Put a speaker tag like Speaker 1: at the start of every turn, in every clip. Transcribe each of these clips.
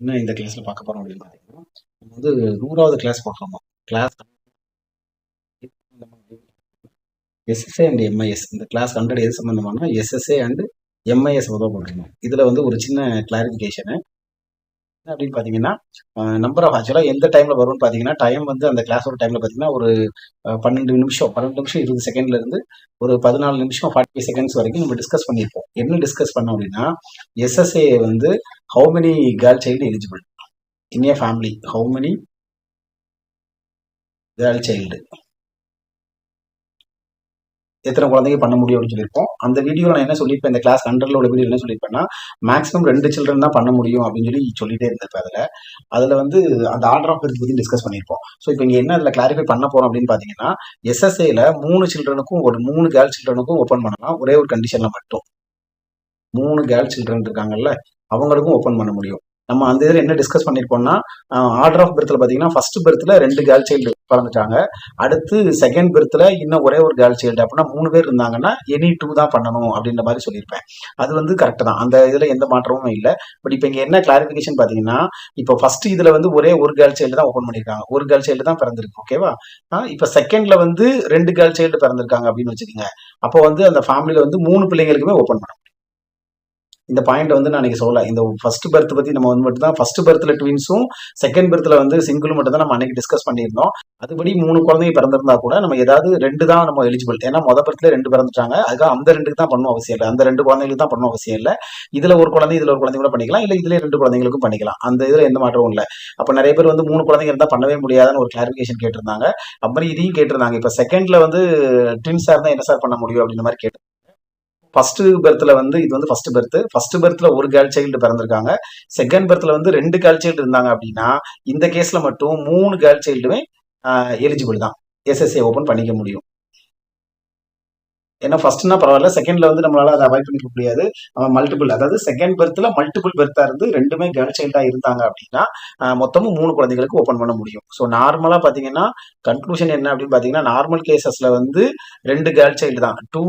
Speaker 1: என்ன இந்த கிளாஸ்ல பார்க்க போறோம் அப்படின்னு பார்த்தீங்கன்னா நம்ம வந்து நூறாவது கிளாஸ் பார்க்குறோம் கிளாஸ் எஸ்எஸ்ஏ அண்ட் எம்ஐஎஸ் இந்த கிளாஸ் ஹண்ட்ரட் எது சம்மந்தமான எஸ்எஸ்ஏ அண்ட் எம்ஐஎஸ் உதவ பண்ணுறோம் இதில் வந்து ஒரு சின்ன கிளாரிஃபிகேஷனு என்ன அப்படின்னு பார்த்தீங்கன்னா நம்பர் ஆஃப் ஆக்சுவலாக எந்த டைமில் வரும்னு பார்த்தீங்கன்னா டைம் வந்து அந்த கிளாஸோட டைமில் பார்த்தீங்கன்னா ஒரு பன்னெண்டு நிமிஷம் பன்னெண்டு நிமிஷம் இருபது செகண்ட்ல இருந்து ஒரு பதினாலு நிமிஷம் ஃபார்ட்டி ஃபைவ் செகண்ட்ஸ் வரைக்கும் நம்ம டிஸ்கஸ் பண்ணியிருப்போம். என்ன டிஸ்கஸ் பண்ணோம் அப்படின்னா எஸ்எஸ்ஏ வந்து how many girl child eligible in a family how many girl child எத்தனை குழந்தைங்க பண்ண முடியும் அப்படின்னு சொல்லியிருப்போம். அந்த வீடியோ நான் என்ன சொல்லியிருப்பேன்? இந்த கிளாஸ் ஹண்ட்ரட்ல உள்ள வீடியோ என்ன சொல்லியிருப்பேன்னா மேக்ஸிமம் ரெண்டு சில்ட்ரன் தான் பண்ண முடியும் அப்படின்னு சொல்லி சொல்லிட்டே இருந்திருப்பேன் அதில். அதில் வந்து அந்த ஆர்டர் ஆஃப் பர்த் பற்றி டிஸ்கஸ் பண்ணியிருப்போம். ஸோ இப்போ இங்கே என்ன அதில் கிளாரிஃபை பண்ண போகிறோம் அப்படின்னு பார்த்தீங்கன்னா எஸ்எஸ்ஏல மூணு சில்ட்ரனுக்கும் ஒரு மூணு கேர்ள் சில்ட்ரனுக்கும் ஓப்பன் பண்ணலாம். ஒரே ஒரு கண்டிஷனில் மட்டும். மூணு கேர்ள் சில்ட்ரன் இருக்காங்கல்ல அவங்களுக்கும் ஓப்பன் பண்ண முடியும். நம்ம அந்த இதில் என்ன டிஸ்கஸ் பண்ணியிருப்போம்னா ஆர்டர் ஆஃப் பர்த்தில் பார்த்தீங்கன்னா ஃபர்ஸ்ட் பர்த்தில் ரெண்டு கேர்ள் சைல்டு பிறந்துட்டாங்க. அடுத்து செகண்ட் பர்த்தில் இன்னும் ஒரே ஒரு கேர்ள் சைல்டு அப்படின்னா மூணு பேர் இருந்தாங்கன்னா எனி டூ தான் பண்ணணும் அப்படின்ற மாதிரி சொல்லியிருப்பேன். அது வந்து கரெக்டு தான். அந்த இதில் எந்த மாற்றமும் இல்லை. பட் இப்போ இங்கே என்ன கிளாரிஃபிகேஷன் பார்த்தீங்கன்னா இப்போ ஃபர்ஸ்ட் இதில் வந்து ஒரே ஒரு கேர்ள் சைல்டு தான் ஓப்பன் பண்ணியிருக்காங்க ஒரு கேர்ள் சைல்டு தான் பிறந்திருக்கு ஓகேவா இப்போ செகண்டில் வந்து ரெண்டு கேர்ள் சைல்டு பிறந்திருக்காங்க அப்படின்னு வச்சுக்கோங்க. அப்போ வந்து அந்த ஃபேமிலியில் வந்து மூணு பிள்ளைங்களுக்குமே ஓப்பன் பண்ணணும். இந்த பாயிண்ட் வந்து நான் இன்னைக்கு சொல்லல. இந்த ஃபர்ஸ்ட் பர்த் பத்தி நம்ம வந்து மட்டும் தான் ஃபர்ஸ்ட் பர்த்ல ட்வின்ஸும் செகண்ட் பர்த்ல வந்து சிங்கிளும் மட்டும் தான் நம்ம அன்னைக்கு டிஸ்கஸ் பண்ணியிருந்தோம். அதுபடி மூணு குழந்தைங்க பிறந்திருந்தா கூட நம்ம ஏதாவது ரெண்டு தான் நம்ம எலிஜிபிள் ஏன்னா மொத பர்த்ல ரெண்டு பிறந்துட்டாங்க. அதுக்காக அந்த ரெண்டுக்கு தான் பண்ணணும் அவசியம் இல்லை. அந்த ரெண்டு குழந்தைகளுக்கு தான் பண்ணணும் அவசியம் இல்லை. இதுல ஒரு குழந்தை இதுல ஒரு குழந்தை கூட பண்ணிக்கலாம். இல்ல இதுல ரெண்டு குழந்தைங்களுக்கும் பண்ணிக்கலாம். அந்த இதுல எந்த மாற்றமும் இல்லை. அப்ப நிறைய பேர் வந்து மூணு குழந்தைங்க இருந்தா பண்ணவே முடியாதுன்னு ஒரு கிளாரிபிகேஷன் கேட்டிருந்தாங்க. அப்புறம் இதையும் கேட்டிருந்தாங்க. இப்ப செகண்ட்ல வந்து ட்வின்ஸா இருந்தா என்ன சார் பண்ண முடியும் அப்படின்ற மாதிரி கேட்டு ஃபர்ஸ்ட் பர்த்ல வந்து இது வந்து ஃபர்ஸ்ட் பர்த் ஃபர்ஸ்ட் பர்த்ல ஒரு கேர்ள் சைல்டு பிறந்திருக்காங்க. செகண்ட் பர்த்ல வந்து ரெண்டு கேர்ள் சைல்டு இருந்தாங்க அப்படின்னா இந்த கேஸ்ல மட்டும் மூணு கேர்ள் சைல்டுமே எலிஜிபிள் தான். எஸ்எஸ்ஏ ஓபன் பண்ணிக்க முடியும். ஏன்னா ஃபர்ஸ்ட்னா பரவாயில்ல. செகண்ட்ல வந்து நம்மளால அதை அவாய்ட் பண்ணிக்க முடியாது. மல்டிபிள் அதாவது செகண்ட் பர்த்ல மல்டிபிள் பர்த்தா இருந்து ரெண்டுமே கேர்ள் சைல்டா இருந்தாங்க அப்படின்னா மொத்தமும் மூணு குழந்தைகளுக்கு ஓப்பன் பண்ண முடியும். ஸோ நார்மலா பாத்தீங்கன்னா கன்க்ளூஷன் என்ன அப்படின்னு பாத்தீங்கன்னா நார்மல் கேசஸ்ல வந்து ரெண்டு கேர்ள் சைல்டு தான். Two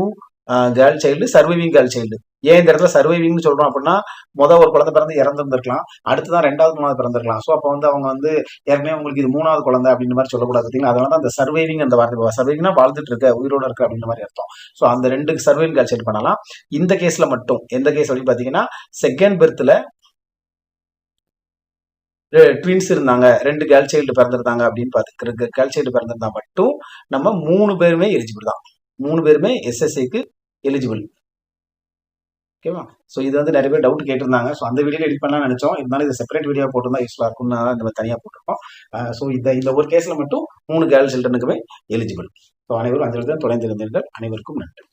Speaker 1: girl child surviving girl child ஏன் இந்த இடத்துல சர்வைவிங்னு சொல்றோம் அப்படின்னா மொதல் ஒரு குழந்தை பிறந்து இறந்துருந்துருக்கலாம். அடுத்துதான் ரெண்டாவது மூணாவது பிறந்திருக்கலாம். ஸோ அப்போ வந்து அவங்க வந்து ஏற்கனவே உங்களுக்கு இது மூணாவது குழந்தை அப்படின்ற மாதிரி சொல்லக்கூடாது பார்த்தீங்களா? அதனால தான் அந்த சர்வைவிங் அந்த வார்த்தை சர்வைவிங்னா வாழ்ந்துட்டு இருக்க உயிரோட இருக்க அப்படின்ற மாதிரி அர்த்தம். ஸோ அந்த ரெண்டு சர்வைவிங் கேர்ள் சைல்டு பண்ணலாம். இந்த கேஸ்ல மட்டும் எந்த கேஸ் அப்படின்னு பார்த்தீங்கன்னா செகண்ட் பெர்த்தில் ட்வின்ஸ் இருந்தாங்க. ரெண்டு கேர்ள் சைல்டு பிறந்திருந்தாங்க அப்படின்னு பார்த்து கேர்ள் சைல்டு பிறந்திருந்தா மட்டும் நம்ம மூணு பேருமே எலிஜிபிள் தான். மூணு பேருமே எஸ்எஸ்ஐக்கு எலிஜிபிள் ஓகேவா ஸோ இது வந்து நிறைய பேர் டவுட் கேட்டிருந்தாங்க. ஸோ அந்த வீடியோ எடிட் பண்ணலாம் நினச்சோம். இருந்தாலும் இது செப்பரேட் வீடியோ போட்டிருந்தா யூஸ்ஃபுல்லாக இருக்கும்னு தான் இந்த தனியாக போட்டிருக்கோம். ஸோ இந்த இந்த ஒரு கேஸில் மட்டும் மூணு கேர்ள் சில்ட்ரனுக்குமே எலிஜிபிள் ஸோ அனைவரும் அந்த தொடர்ந்து இருந்தீர்கள். அனைவருக்கும் நன்றி.